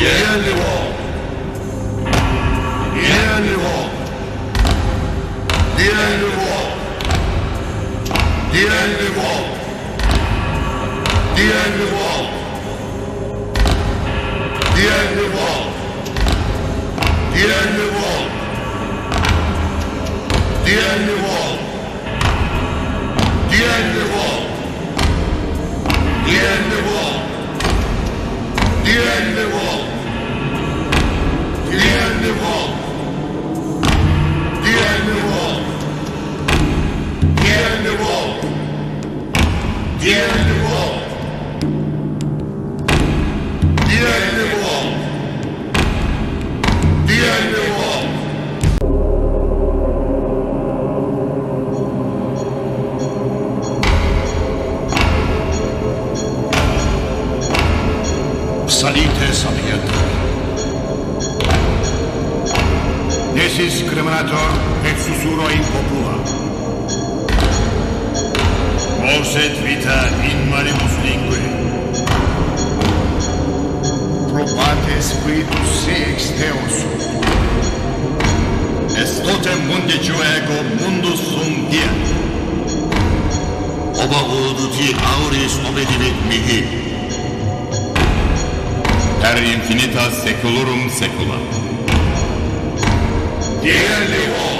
Diğerli vol. Diğerli vol. Diğerli vol. Diğerli vol. Diğerli vol. Diğerli vol. Diğerli vol. Diğerli vol. Diğerli vol. Diğerli vol. Diğerli vol. vitessa pietra. Nesis criminator et susuro in popula. Moset vita in marimus lingue. Probate spiritus se ex teos. Est totem mundi ego mundus sum diem. Oba voduti auris obedivit mihi. Per infinitas secolorum secula. Dearly all.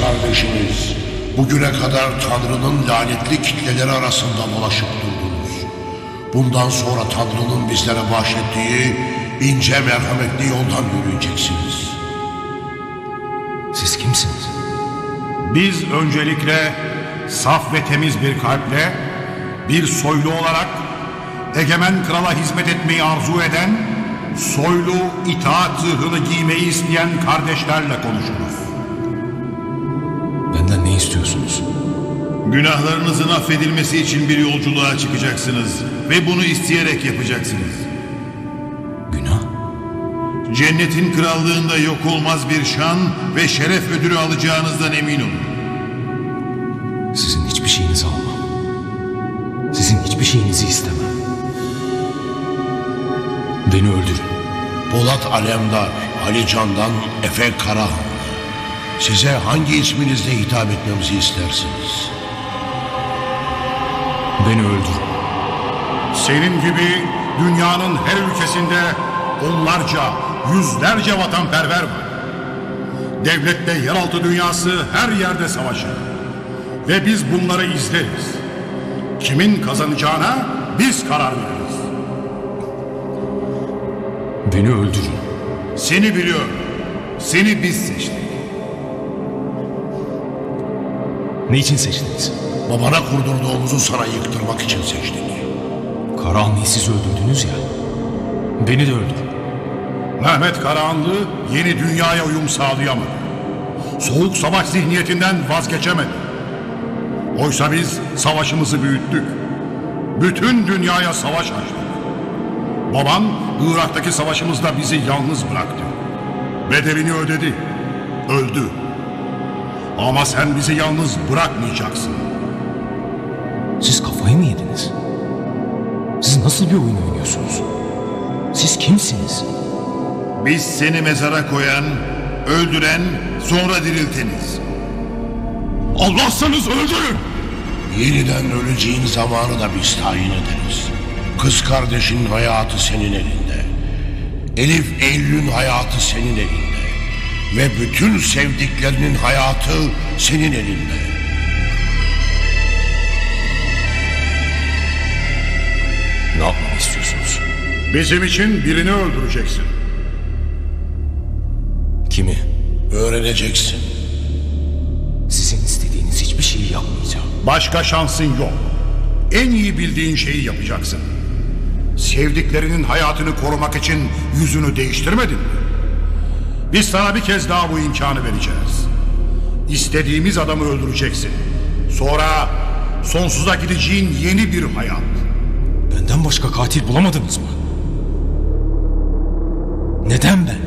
Kardeşimiz bugüne kadar Tanrı'nın lanetli kitleleri arasında dolaşıp durdunuz. Bundan sonra Tanrı'nın bizlere bahşettiği ince merhametli yoldan yürüyeceksiniz. Siz kimsiniz? Biz öncelikle saf ve temiz bir kalple bir soylu olarak egemen krala hizmet etmeyi arzu eden, soylu itaat zırhını giymeyi isteyen kardeşlerle konuşuruz. Ne istiyorsunuz? Günahlarınızın affedilmesi için bir yolculuğa çıkacaksınız ve bunu isteyerek yapacaksınız. Günah? Cennetin krallığında yok olmaz bir şan ve şeref ödülü alacağınızdan emin olun. Sizin hiçbir şeyinizi almam. Sizin hiçbir şeyinizi istemem. Beni öldürün. Polat Alemdar, Ali Can'dan Efe Karahan. Size hangi isminizle hitap etmemizi istersiniz? Beni öldürün. Senin gibi dünyanın her ülkesinde onlarca, yüzlerce vatanperver var. Devlette yeraltı dünyası her yerde savaşır. Ve biz bunları izleriz. Kimin kazanacağına biz karar veririz. Beni öldürün. Seni biliyorum. Seni biz seçtik. Ne için seçtiniz? Babana kurdurduğumuzu sana yıktırmak için seçtik. Karahanlı'yı siz öldürdünüz ya. Beni de öldürün. Mehmet Karahanlı yeni dünyaya uyum sağlayamadı. Soğuk savaş zihniyetinden vazgeçemedi. Oysa biz savaşımızı büyüttük. Bütün dünyaya savaş açtık. Baban Irak'taki savaşımızda bizi yalnız bıraktı. Bedelini ödedi. Öldü. Ama sen bizi yalnız bırakmayacaksın. Siz kafayı mı yediniz? Siz nasıl bir oyun oynuyorsunuz? Siz kimsiniz? Biz seni mezara koyan, öldüren, sonra dirilteniz. Allah'sanız öldürün! Yeniden öleceğin zamanı da biz tayin ederiz. Kız kardeşin hayatı senin elinde. Elif Eylül'ün hayatı senin elinde. Ve bütün sevdiklerinin hayatı senin elinde. Ne yapmamı istiyorsunuz? Bizim için birini öldüreceksin. Kimi? Öğreneceksin. Sizin istediğiniz hiçbir şeyi yapmayacağım. Başka şansın yok. En iyi bildiğin şeyi yapacaksın. Sevdiklerinin hayatını korumak için yüzünü değiştirmedin mi? Biz sana bir kez daha bu imkanı vereceğiz. İstediğimiz adamı öldüreceksin. Sonra sonsuza gideceğin yeni bir hayat. Benden başka katil bulamadınız mı? Neden ben?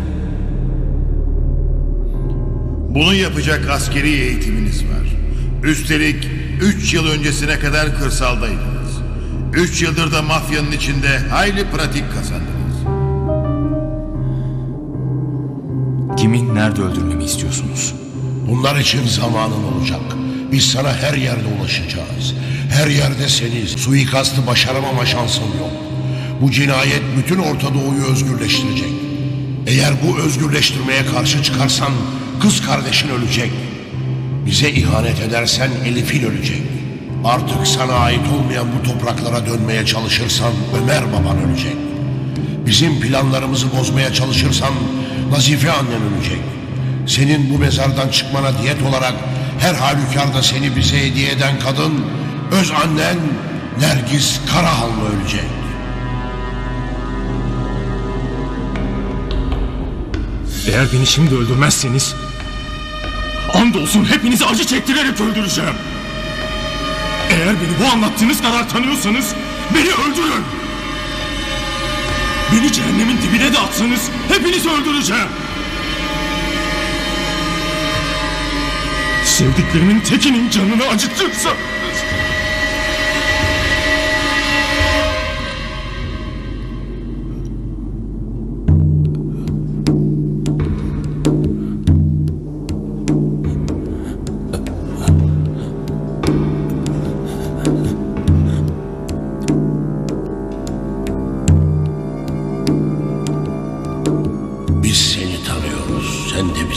Bunu yapacak askeri eğitiminiz var. Üstelik 3 yıl öncesine kadar kırsaldaydınız. 3 yıldır da mafyanın içinde hayli pratik kazandınız. Kimin nerede öldürmemi istiyorsunuz? Bunlar için zamanın olacak. Biz sana her yerde ulaşacağız. Her yerde seni suikastı başaramama şansın yok. Bu cinayet bütün Orta Doğu'yu özgürleştirecek. Eğer bu özgürleştirmeye karşı çıkarsan kız kardeşin ölecek. Bize ihanet edersen Elif'in ölecek. Artık sana ait olmayan bu topraklara dönmeye çalışırsan Ömer baban ölecek. Bizim planlarımızı bozmaya çalışırsan Nazife annen ölecek. Senin bu mezardan çıkmana diyet olarak her halükarda seni bize hediye eden kadın öz annen Nergis Karahanlı ölecek. Eğer beni şimdi öldürmezseniz... Andolsun hepinizi acı çektirerek öldüreceğim. Eğer beni bu anlattığınız kadar tanıyorsanız beni öldürün. Beni cehennemin dibine de atsanız hepinizi öldüreceğim. Sevdiklerimin tekinin canını acıtırsa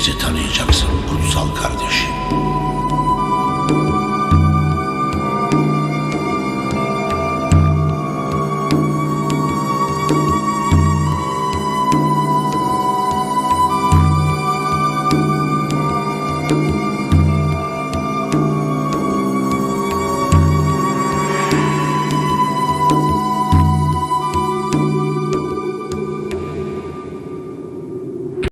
Şeytanı